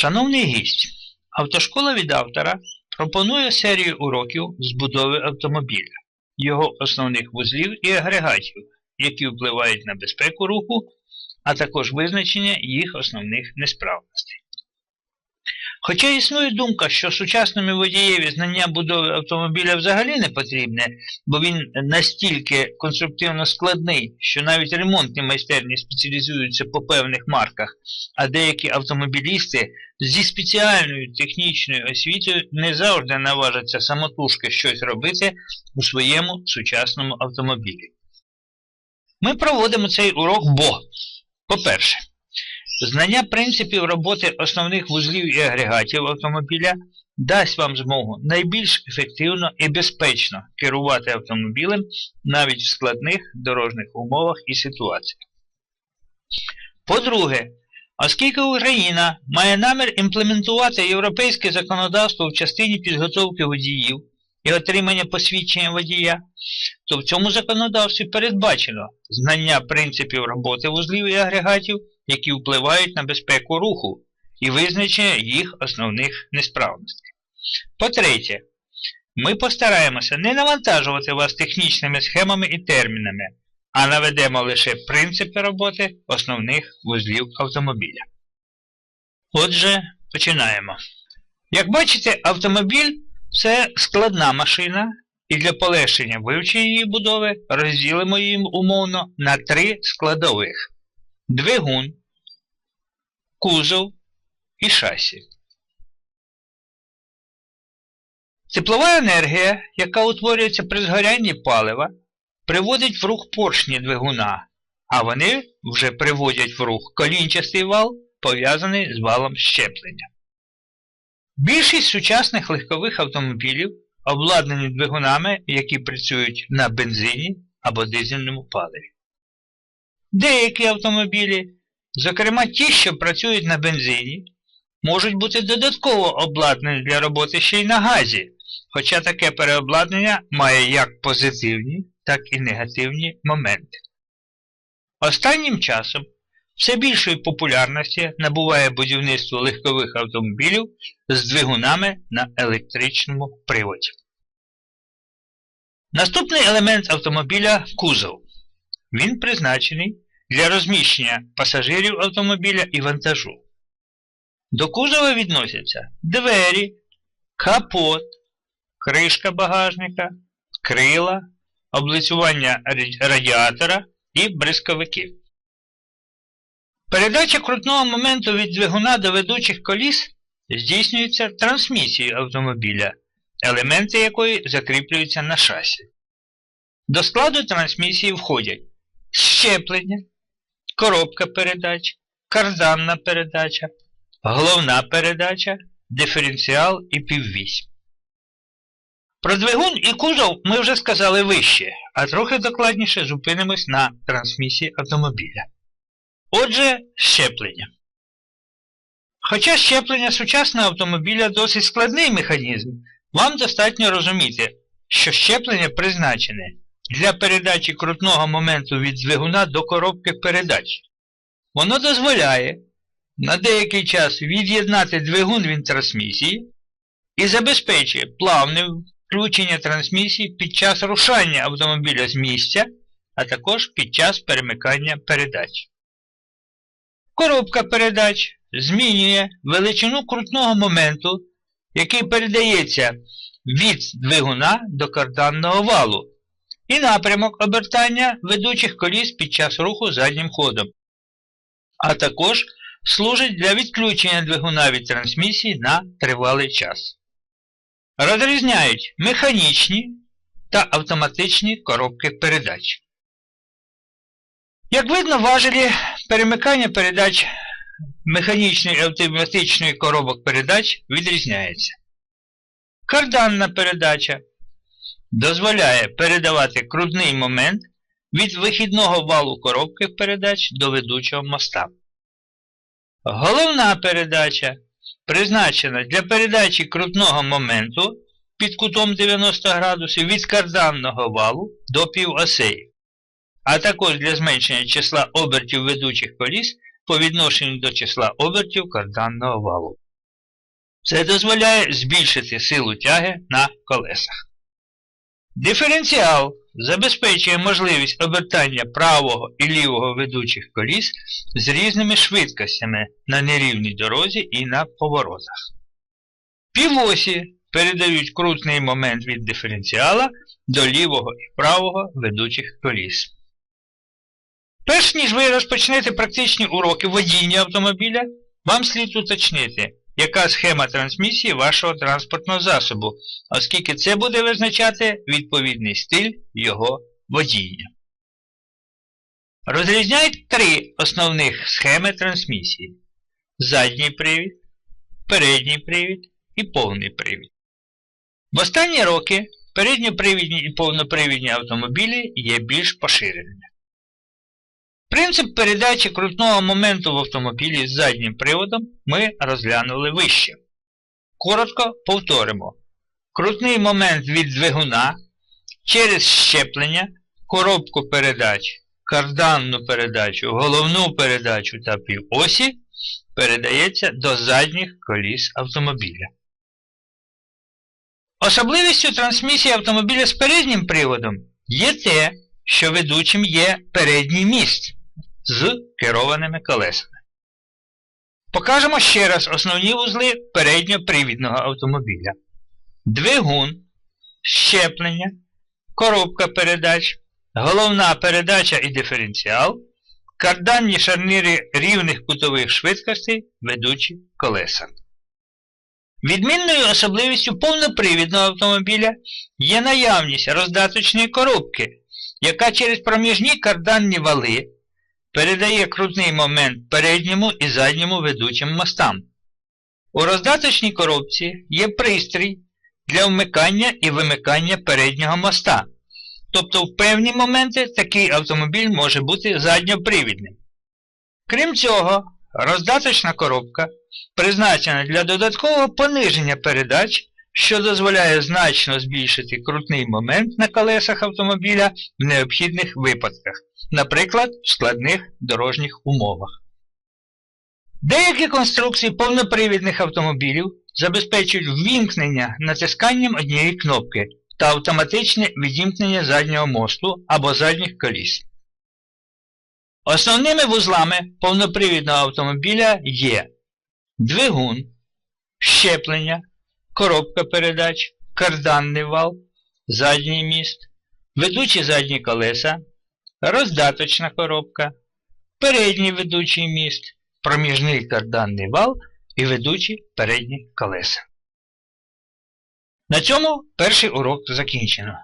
Шановний гість, автошкола від автора пропонує серію уроків збудови автомобіля, його основних вузлів і агрегатів, які впливають на безпеку руху, а також визначення їх основних несправностей. Хоча існує думка, що сучасному водієві знання будови автомобіля взагалі не потрібне, бо він настільки конструктивно складний, що навіть ремонтні майстерні спеціалізуються по певних марках, а деякі автомобілісти зі спеціальною технічною освітою не завжди наважаться самотужки щось робити у своєму сучасному автомобілі. Ми проводимо цей урок, бо, по-перше, Знання принципів роботи основних вузлів і агрегатів автомобіля дасть вам змогу найбільш ефективно і безпечно керувати автомобілем навіть в складних дорожніх умовах і ситуаціях. По-друге, оскільки Україна має намір імплементувати європейське законодавство в частині підготовки водіїв і отримання посвідчення водія, то в цьому законодавстві передбачено знання принципів роботи вузлів і агрегатів які впливають на безпеку руху і визначення їх основних несправностей. По-третє, ми постараємося не навантажувати вас технічними схемами і термінами, а наведемо лише принципи роботи основних вузлів автомобіля. Отже, починаємо. Як бачите, автомобіль це складна машина, і для полегшення вивчення її будови розділимо її умовно на три складових двигун, кузов і шасі. Теплова енергія, яка утворюється при згорянні палива, приводить в рух поршні двигуна, а вони вже приводять в рух колінчастий вал, пов'язаний з валом щеплення. Більшість сучасних легкових автомобілів обладнані двигунами, які працюють на бензині або дизельному паливі. Деякі автомобілі, зокрема ті, що працюють на бензині, можуть бути додатково обладнані для роботи ще й на газі, хоча таке переобладнання має як позитивні, так і негативні моменти. Останнім часом все більшої популярності набуває будівництво легкових автомобілів з двигунами на електричному приводі. Наступний елемент автомобіля кузов. Він призначений для розміщення пасажирів автомобіля і вантажу. До кузова відносяться двері, капот, кришка багажника, крила, облицювання радіатора і бризковики. Передача крутного моменту від двигуна до ведучих коліс здійснюється трансмісією автомобіля, елементи якої закріплюються на шасі. До складу трансмісії входять щеплення, коробка передач, карданна передача, головна передача, диференціал і піввісь. Про двигун і кузов ми вже сказали вище, а трохи докладніше зупинимось на трансмісії автомобіля. Отже, щеплення. Хоча щеплення сучасного автомобіля досить складний механізм, вам достатньо розуміти, що щеплення призначене для передачі крутного моменту від двигуна до коробки передач. Воно дозволяє на деякий час від'єднати двигун від трансмісії і забезпечує плавне включення трансмісії під час рушання автомобіля з місця, а також під час перемикання передач. Коробка передач змінює величину крутного моменту, який передається від двигуна до карданного валу і напрямок обертання ведучих коліс під час руху заднім ходом, а також служить для відключення двигуна від трансмісії на тривалий час. Розрізняють механічні та автоматичні коробки передач. Як видно, важелі перемикання передач механічної і автоматичної коробок передач відрізняються. Карданна передача дозволяє передавати крутний момент від вихідного валу коробки передач до ведучого моста. Головна передача призначена для передачі крутного моменту під кутом 90 градусів від карданного валу до півосеї, а також для зменшення числа обертів ведучих коліс по відношенню до числа обертів карданного валу. Це дозволяє збільшити силу тяги на колесах. Диференціал забезпечує можливість обертання правого і лівого ведучих коліс з різними швидкостями на нерівній дорозі і на поворотах. Півосі передають крутний момент від диференціала до лівого і правого ведучих коліс. Перш ніж ви розпочнете практичні уроки водіння автомобіля, вам слід уточнити, яка схема трансмісії вашого транспортного засобу, оскільки це буде визначати відповідний стиль його водіння. Розрізняють три основних схеми трансмісії: задній привід, передній привід і повний привід. В останні роки передньопривідні і повнопривідні автомобілі є більш поширеними. Принцип передачі крутного моменту в автомобілі з заднім приводом ми розглянули вище. Коротко повторимо. Крутний момент від двигуна через щеплення, коробку передач, карданну передачу, головну передачу та півосі передається до задніх коліс автомобіля. Особливістю трансмісії автомобіля з переднім приводом є те, що ведучим є передній міст з керованими колесами. Покажемо ще раз основні вузли передньопривідного автомобіля. Двигун, щеплення, коробка передач, головна передача і диференціал, карданні шарнири рівних кутових швидкостей, ведучі колеса. Відмінною особливістю повнопривідного автомобіля є наявність роздаточної коробки, яка через проміжні карданні вали передає крутний момент передньому і задньому ведучим мостам. У роздаточній коробці є пристрій для вмикання і вимикання переднього моста. Тобто в певні моменти такий автомобіль може бути задньопривідним. Крім цього, роздаточна коробка призначена для додаткового пониження передач, що дозволяє значно збільшити крутний момент на колесах автомобіля в необхідних випадках, наприклад, в складних дорожніх умовах. Деякі конструкції повнопривідних автомобілів забезпечують ввімкнення натисканням однієї кнопки та автоматичне відімкнення заднього мосту або задніх коліс. Основними вузлами повнопривідного автомобіля є двигун, щеплення, коробка передач, карданний вал, задній міст, ведучі задні колеса, роздаточна коробка, передній ведучий міст, проміжний карданний вал і ведучі передні колеса. На цьому перший урок закінчено.